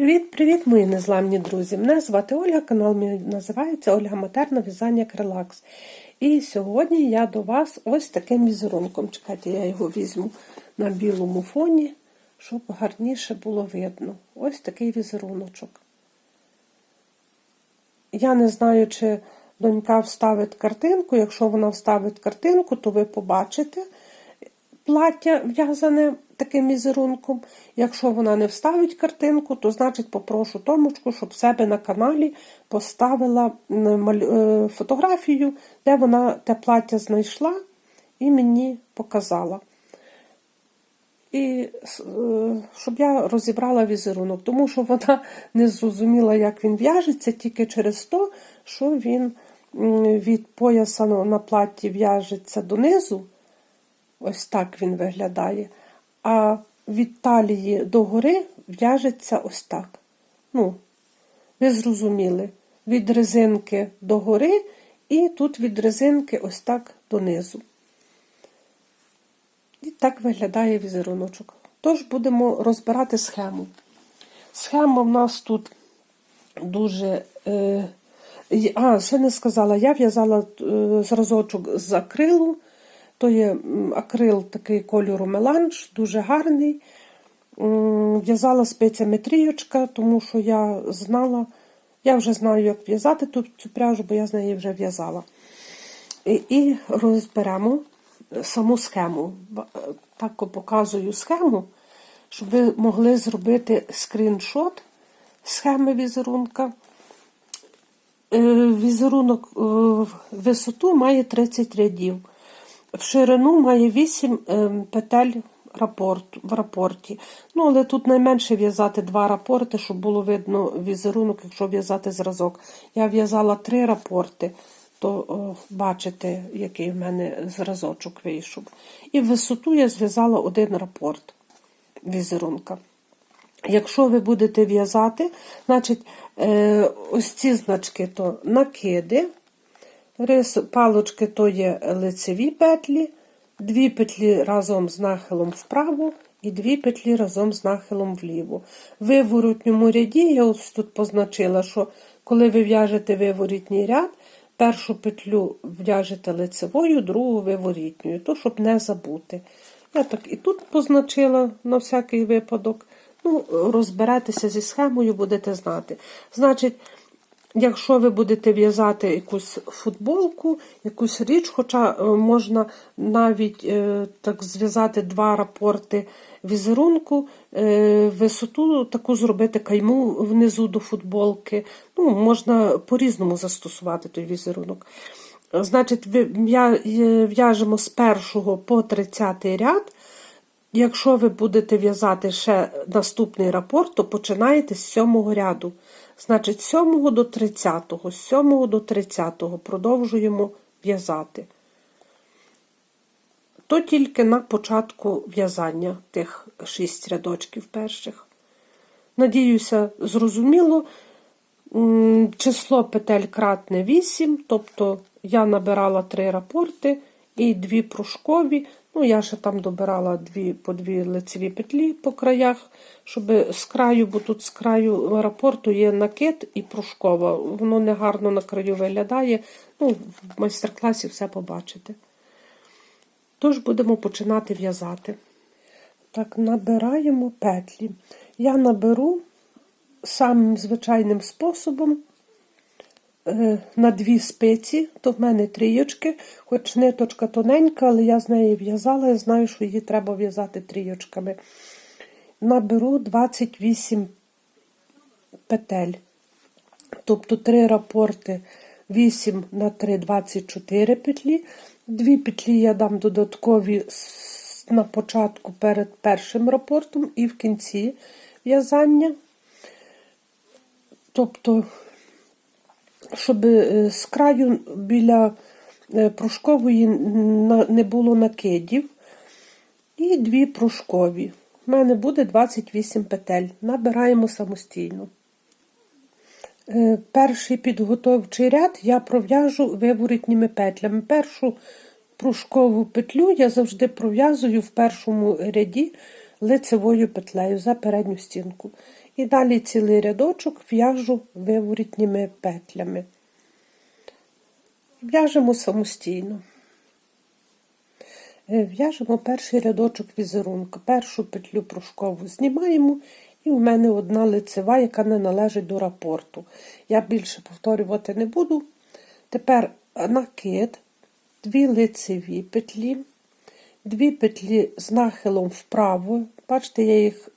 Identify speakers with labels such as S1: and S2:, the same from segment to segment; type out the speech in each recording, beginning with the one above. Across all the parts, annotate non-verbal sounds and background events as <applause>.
S1: Привіт-привіт, мої незламні друзі! Мене звати Ольга, канал мій називається Ольга Матерна В'язання Релакс. І сьогодні я до вас ось таким візерунком. Чекайте, я його візьму на білому фоні, щоб гарніше було видно. Ось такий візеруночок. Я не знаю, чи донька вставить картинку. Якщо вона вставить картинку, то ви побачите плаття в'язане таким візерунком. Якщо вона не вставить картинку, то значить попрошу Томочку, щоб себе на каналі поставила е, фотографію, де вона те плаття знайшла і мені показала. І е, щоб я розібрала візерунок, тому що вона не зрозуміла, як він в'яжеться, тільки через те, що він від пояса на платі в'яжеться донизу. Ось так він виглядає. А від талії до гори в'яжеться ось так. Ну, ви зрозуміли, від резинки до гори, і тут від резинки ось так донизу. І так виглядає візеруночок. Тож будемо розбирати схему. Схема в нас тут дуже. Е, а, ще не сказала, я в'язала е, зразочок з акрилу. То є акрил такий кольору меланж, дуже гарний. В'язала спицями трійочка, тому що я знала, я вже знаю, як в'язати ту цю пряжу, бо я з неї вже в'язала. І, і розберемо саму схему. Так показую схему, щоб ви могли зробити скріншот схеми візерунка. Е, візерунок е, висоту має 30 рядів. В ширину має 8 ем, петель в рапорті. Ну, Але тут найменше в'язати два рапорти, щоб було видно візерунок, якщо в'язати зразок. Я в'язала три рапорти, то о, бачите, який в мене зразочок вийшов. І в висоту я зв'язала один рапорт візерунка. Якщо ви будете в'язати, значить, е, ось ці значки то накиди. Рис палочки то є лицеві петлі, дві петлі разом з нахилом вправо і дві петлі разом з нахилом вліво. Виворотньому ряді я ось тут позначила, що коли ви в'яжете виворітній ряд, першу петлю в'яжете лицевою, другу виворітньою, то щоб не забути. Я так і тут позначила на всякий випадок. Ну, Розберетеся зі схемою, будете знати. Значить, Якщо ви будете в'язати якусь футболку, якусь річ, хоча е, можна навіть е, так зв'язати два рапорти візерунку, е, висоту таку зробити кайму внизу до футболки, ну, можна по-різному застосувати той візерунок. Значить, в'яжемо з першого по 30 ряд. Якщо ви будете в'язати ще наступний рапорт, то починаєте з сьомого ряду. Значить, з 7 до 30, з 7 до 30 продовжуємо в'язати. То тільки на початку в'язання тих 6 рядочків перших. Надіюся, зрозуміло, число петель кратне 8, тобто я набирала 3 рапорти і 2 пружкові. Ну, я ще там добирала дві, по дві лицеві петлі по краях, щоб з краю, бо тут з краю рапорту є накид і пружкова. Воно не гарно на краю виглядає. Ну, В майстер-класі все побачите. Тож будемо починати в'язати. Так, набираємо петлі. Я наберу самим звичайним способом. Е, на дві спиці, то в мене трійочки, хоч ниточка тоненька, але я з неї в'язала, я знаю, що її треба в'язати трійочками. Наберу 28 петель. Тобто три рапорти 8 на 3 24 петлі. Дві петлі я дам додаткові на початку перед першим рапортом і в кінці в'язання. Тобто щоб е, з краю біля е, пружкової не було накидів. І дві пружкові. У мене буде 28 петель. Набираємо самостійно. Е, перший підготовчий ряд я пров'яжу виворітніми петлями. Першу пружкову петлю я завжди пров'язую в першому ряді лицевою петлею за передню стінку. І далі цілий рядочок в'яжу виворітніми петлями. В'яжемо самостійно. Е, В'яжемо перший рядочок візерунка. Першу петлю прушкову знімаємо, і в мене одна лицева, яка не належить до рапорту. Я більше повторювати не буду. Тепер накид, дві лицеві петлі, дві петлі з нахилом вправо. Бачите, я їх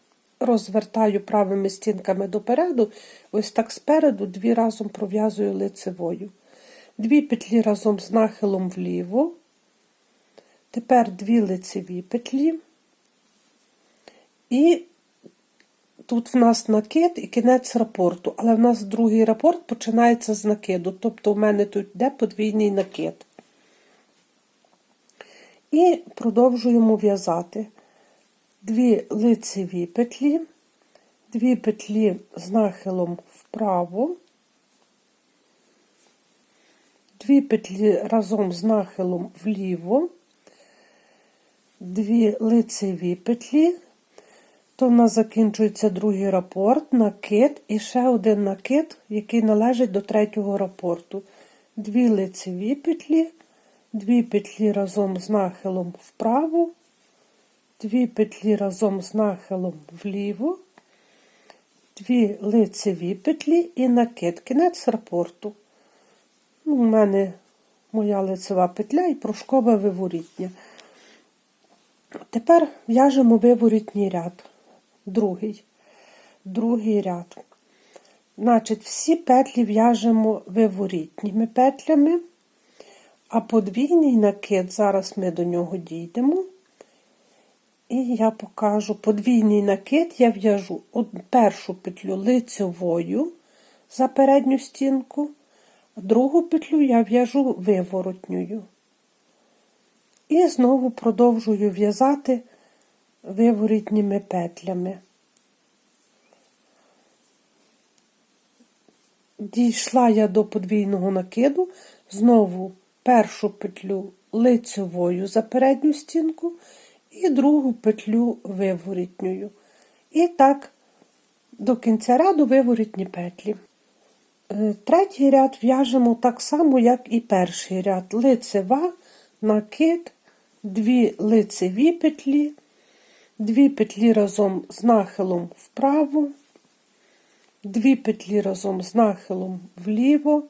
S1: розвертаю правими стінками допереду. Ось так спереду дві разом пров'язую лицевою. Дві петлі разом з нахилом вліво. Тепер дві лицеві петлі. І тут в нас накид і кінець рапорту, але в нас другий рапорт починається з накиду. Тобто в мене тут йде подвійний накид. І продовжуємо в'язати дві лицеві петлі, дві петлі з нахилом вправо, дві петлі разом з нахилом вліво, дві лицеві петлі, то в нас закінчується другий рапорт, накид і ще один накид, який належить до третього рапорту. Дві лицеві петлі, дві петлі разом з нахилом вправо, дві петлі разом з нахилом вліво, дві лицеві петлі і накид. Кінець рапорту. Ну, У мене моя лицева петля і прошкова виворітня. Тепер в'яжемо виворітній ряд. Другий. Другий ряд. Значить, всі петлі в'яжемо виворітніми петлями, а подвійний накид, зараз ми до нього дійдемо. І я покажу подвійний накид, я в'яжу першу петлю лицевою за передню стінку, другу петлю я в'яжу виворотньою. І знову продовжую в'язати виворітніми петлями. Дійшла я до подвійного накиду, знову першу петлю лицевою за передню стінку і другу петлю виворітньою. І так, до кінця ряду виворітні петлі. Е, Третій ряд в'яжемо так само, як і перший ряд. Лицева, накид, дві лицеві петлі, дві петлі разом з нахилом вправо, дві петлі разом з нахилом вліво,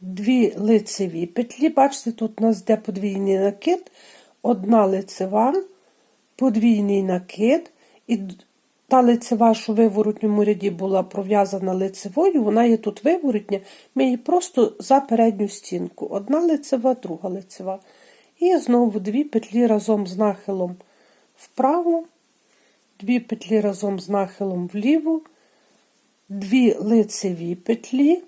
S1: дві лицеві петлі. Бачите, тут у нас йде подвійний накид, одна лицева, подвійний накид, і та лицева, що в виворотньому ряді була пров'язана лицевою, вона є тут виворотня, ми її просто за передню стінку. Одна лицева, друга лицева. І знову дві петлі разом з нахилом вправо, дві петлі разом з нахилом вліво, дві лицеві петлі,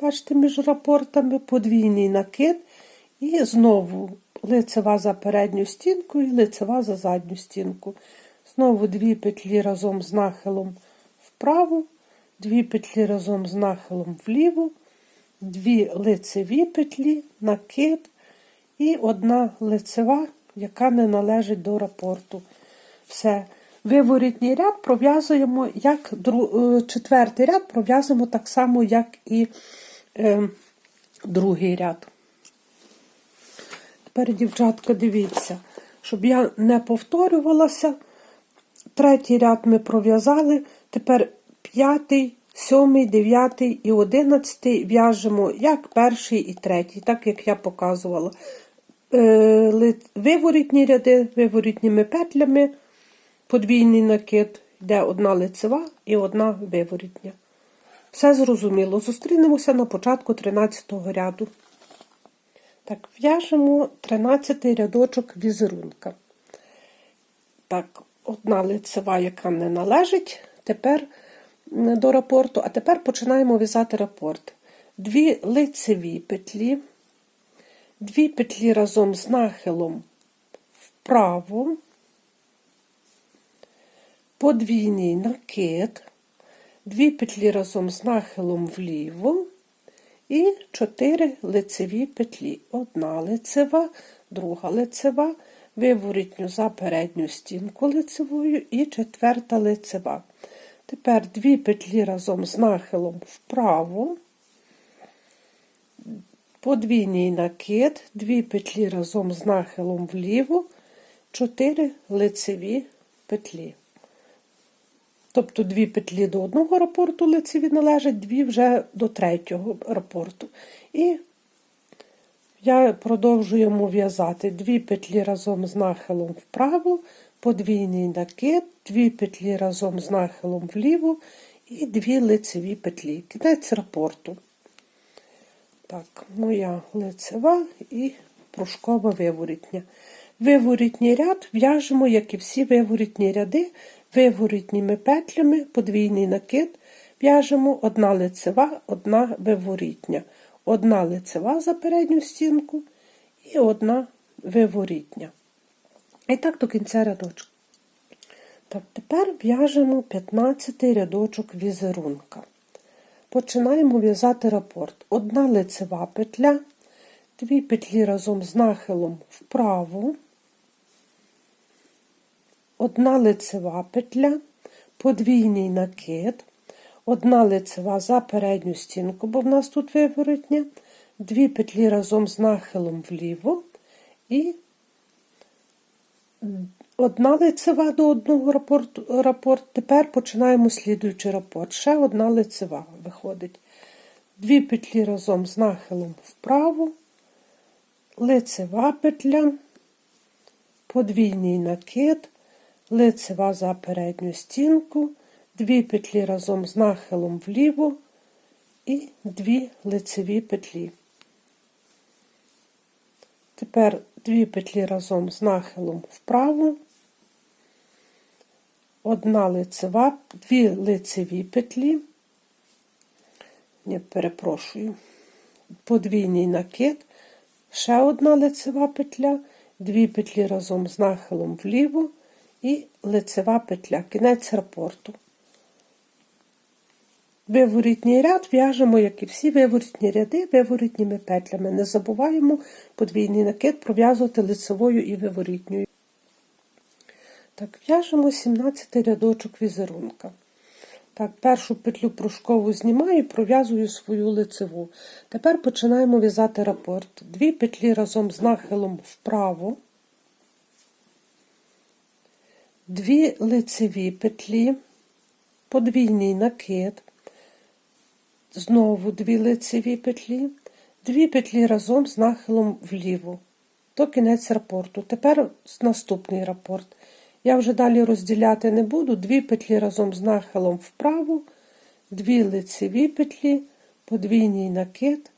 S1: бачите, між рапортами, подвійний накид, і знову лицева за передню стінку і лицева за задню стінку. Знову дві петлі разом з нахилом вправо, дві петлі разом з нахилом вліво, дві лицеві петлі, накид і одна лицева, яка не належить до рапорту. Все. Виворітній ряд пров'язуємо, як дру... четвертий ряд пров'язуємо так само, як і е, другий ряд. Тепер, дівчатка, дивіться, щоб я не повторювалася. Третій ряд ми пров'язали. Тепер п'ятий, сьомий, дев'ятий і одинадцятий в'яжемо як перший і третій, так як я показувала. Е, виворітні ряди виворітніми петлями, подвійний накид, йде одна лицева і одна виворітня. Все зрозуміло. Зустрінемося на початку 13 ряду. Так, в'яжемо 13 рядочок візерунка. Так, одна лицева, яка не належить тепер до рапорту, а тепер починаємо в'язати рапорт. Дві лицеві петлі, дві петлі разом з нахилом вправо, подвійний накид, дві петлі разом з нахилом вліво. І чотири лицеві петлі. Одна лицева, друга лицева, виворітню за передню стінку лицевою і четверта лицева. Тепер дві петлі разом з нахилом вправо, подвійний накид, дві петлі разом з нахилом вліво, чотири лицеві петлі. Тобто дві петлі до одного рапорту лицеві належать, дві вже до третього рапорту. І я продовжуємо в'язати дві петлі разом з нахилом вправо, подвійний накид, дві петлі разом з нахилом вліво і дві лицеві петлі. Кінець рапорту. Так, моя лицева і пружкова виворітня. Виворітній ряд в'яжемо, як і всі виворітні ряди, виворітніми петлями, подвійний накид, в'яжемо одна лицева, одна виворітня. Одна лицева за передню стінку і одна виворітня. І так до кінця рядочка. Так, тепер в'яжемо 15 рядочок візерунка. Починаємо в'язати рапорт. Одна лицева петля, дві петлі разом з нахилом вправо, одна лицева петля, подвійний накид, одна лицева за передню стінку, бо в нас тут виворотня, дві петлі разом з нахилом вліво і одна лицева до одного рапорту, рапорт. Тепер починаємо слідуючий рапорт. Ще одна лицева виходить. Дві петлі разом з нахилом вправо, лицева петля, подвійний накид, лицева за передню стінку, дві петлі разом з нахилом вліво і дві лицеві петлі. Тепер дві петлі разом з нахилом вправо, одна лицева, дві лицеві петлі, не перепрошую, подвійний накид, ще одна лицева петля, дві петлі разом з нахилом вліво і лицева петля, кінець рапорту. Виворітній ряд в'яжемо, як і всі виворітні ряди, виворітніми петлями. Не забуваємо подвійний накид пров'язувати лицевою і виворітньою. Так, в'яжемо 17 рядочок візерунка. Так, першу петлю пружкову знімаю і пров'язую свою лицеву. Тепер починаємо в'язати рапорт. Дві петлі разом з нахилом вправо, дві лицеві петлі, подвійний накид, знову дві лицеві петлі, дві петлі разом з нахилом вліво. То кінець рапорту. Тепер наступний рапорт. Я вже далі розділяти не буду. Дві петлі разом з нахилом вправо, дві лицеві петлі, подвійний накид,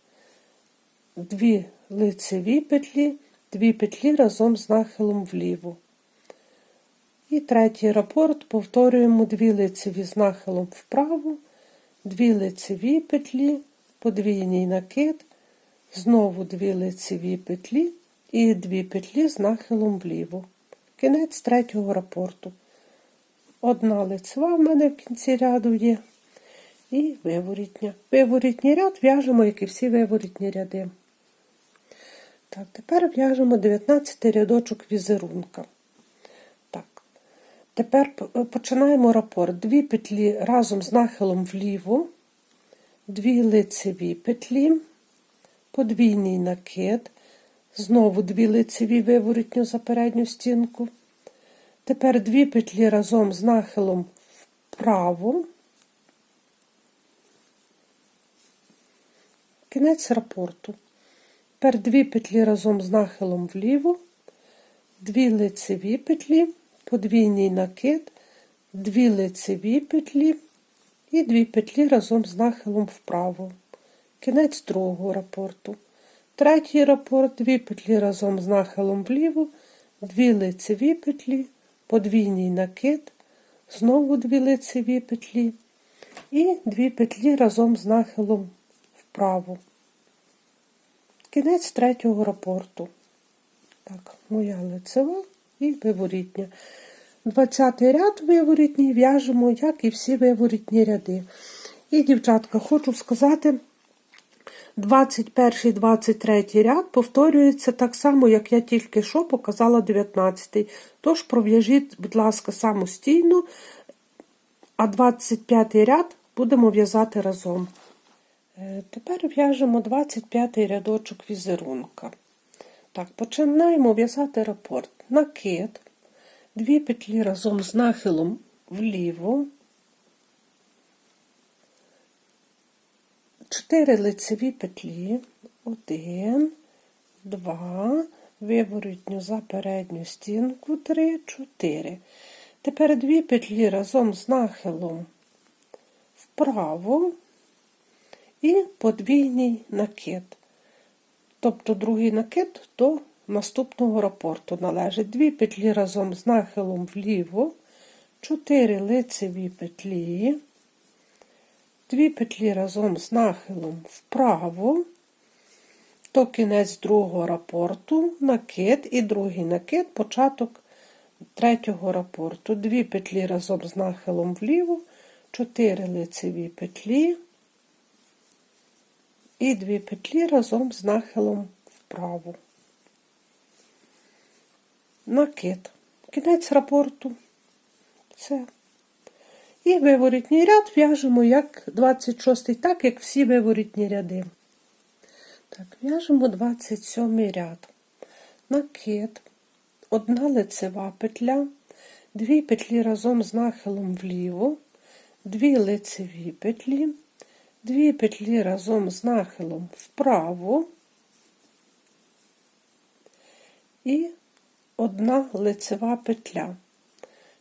S1: дві лицеві петлі, дві петлі разом з нахилом вліво. І третій рапорт повторюємо дві лицеві з нахилом вправо, дві лицеві петлі, подвійний накид, знову дві лицеві петлі і дві петлі з нахилом вліво. Кінець третього рапорту. Одна лицева в мене в кінці ряду є. І виворітня. Виворітній ряд в'яжемо, як і всі виворітні ряди. Так, тепер в'яжемо 19 рядочок візерунка. Тепер починаємо рапорт. Дві петлі разом з нахилом вліво, дві лицеві петлі, подвійний накид, Знову дві лицеві виворітню за передню стінку. Тепер дві петлі разом з нахилом вправо. Кінець рапорту. Тепер дві петлі разом з нахилом вліво, дві лицеві петлі, подвійний накид, дві лицеві петлі і дві петлі разом з нахилом вправо. Кінець другого рапорту. Третій рапорт, дві петлі разом з нахилом вліво, дві лицеві петлі, подвійний накид, знову дві лицеві петлі і дві петлі разом з нахилом вправо. Кінець третього рапорту. Так, моя лицева і виворітня. Двадцятий ряд виворітній в'яжемо, як і всі виворітні ряди. І, дівчатка, хочу сказати. 21, 23 ряд повторюється так само, як я тільки що показала 19. Тож пров'яжіть, будь ласка, самостійно а 25 ряд будемо в'язати разом. Е, Тепер в'яжемо 25 рядочок візерунка. Так, починаємо в'язати рапорт. Накид, дві петлі разом з нахилом вліво, 4 лицеві петлі, 1, 2, виворотню за передню стінку, 3, 4. Тепер дві петлі разом з нахилом вправо і подвійний накид. Тобто другий накид до наступного рапорту належить. Дві петлі разом з нахилом вліво, 4 лицеві петлі, дві петлі разом з нахилом вправо, то кінець другого рапорту, накид і другий накид, початок третього рапорту. Дві петлі разом з нахилом вліво, 4 лицеві петлі і дві петлі разом з нахилом вправо. Накид. Кінець рапорту. Все. І виворітній ряд в'яжемо як 26 так, як всі виворітні ряди. Так, в'яжемо 27 ряд. Накид, одна лицева петля, дві петлі разом з нахилом вліво, дві лицеві петлі, дві петлі разом з нахилом вправо і одна лицева петля.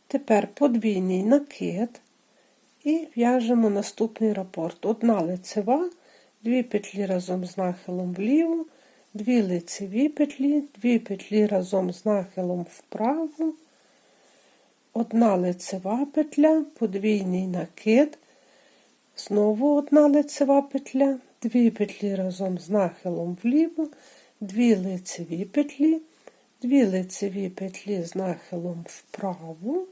S1: Тепер подвійний накид і в'яжемо наступний рапорт. Одна лицева, дві петлі разом з нахилом вліво, дві лицеві петлі, дві петлі разом з нахилом вправо, одна лицева петля, подвійний накид, знову одна лицева петля, дві петлі разом з нахилом вліво, дві лицеві петлі, дві лицеві петлі з нахилом вправо,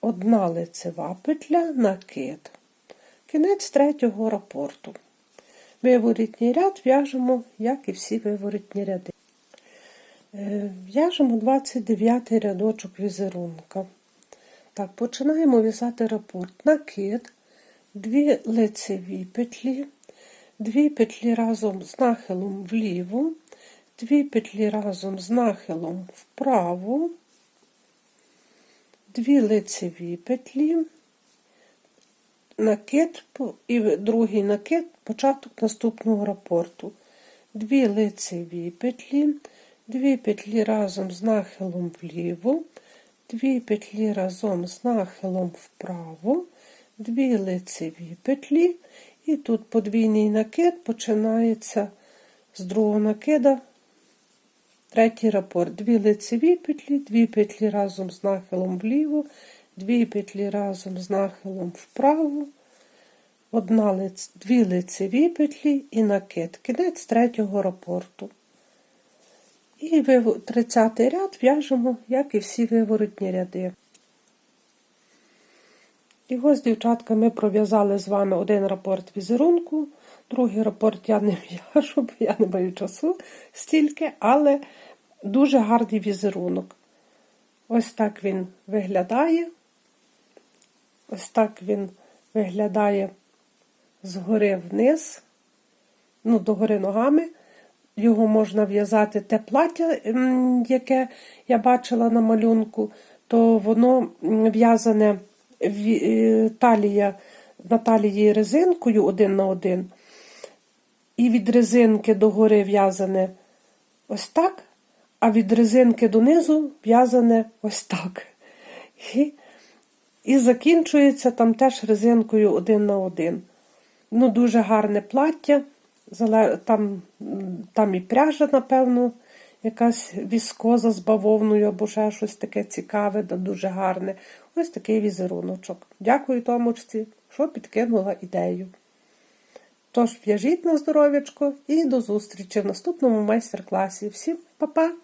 S1: одна лицева петля, накид. Кінець третього рапорту. Виворітній ряд в'яжемо, як і всі виворітні ряди. Е, В'яжемо 29 рядочок візерунка. Так, починаємо в'язати рапорт. Накид, дві лицеві петлі, дві петлі разом з нахилом вліво, дві петлі разом з нахилом вправо, дві лицеві петлі, накид і другий накид, початок наступного рапорту. Дві лицеві петлі, дві петлі разом з нахилом вліво, дві петлі разом з нахилом вправо, дві лицеві петлі, і тут подвійний накид починається з другого накида. Третій рапорт. Дві лицеві петлі, дві петлі разом з нахилом вліво, дві петлі разом з нахилом вправо, одна лиц, дві лицеві петлі і накид. Кінець третього рапорту. І 30 ряд в'яжемо, як і всі виворотні ряди. І ось, дівчатка, ми пров'язали з вами один рапорт візерунку, другий рапорт я не <laughs> в'яжу, бо я не маю часу стільки, але дуже гарний візерунок. Ось так він виглядає. Ось так він виглядає згори вниз, ну, догори ногами. Його можна в'язати те плаття, яке я бачила на малюнку, то воно в'язане талія на талії резинкою один на один. І від резинки до гори в'язане ось так, а від резинки донизу в'язане ось так. І, і закінчується там теж резинкою один на один. Ну, дуже гарне плаття. Там, там і пряжа, напевно, якась віскоза з бавовною або ще щось таке цікаве, да дуже гарне. Ось такий візеруночок. Дякую Томочці, що підкинула ідею. Тож, в'яжіть на здоров'ячко і до зустрічі в наступному майстер-класі. Всім па-па!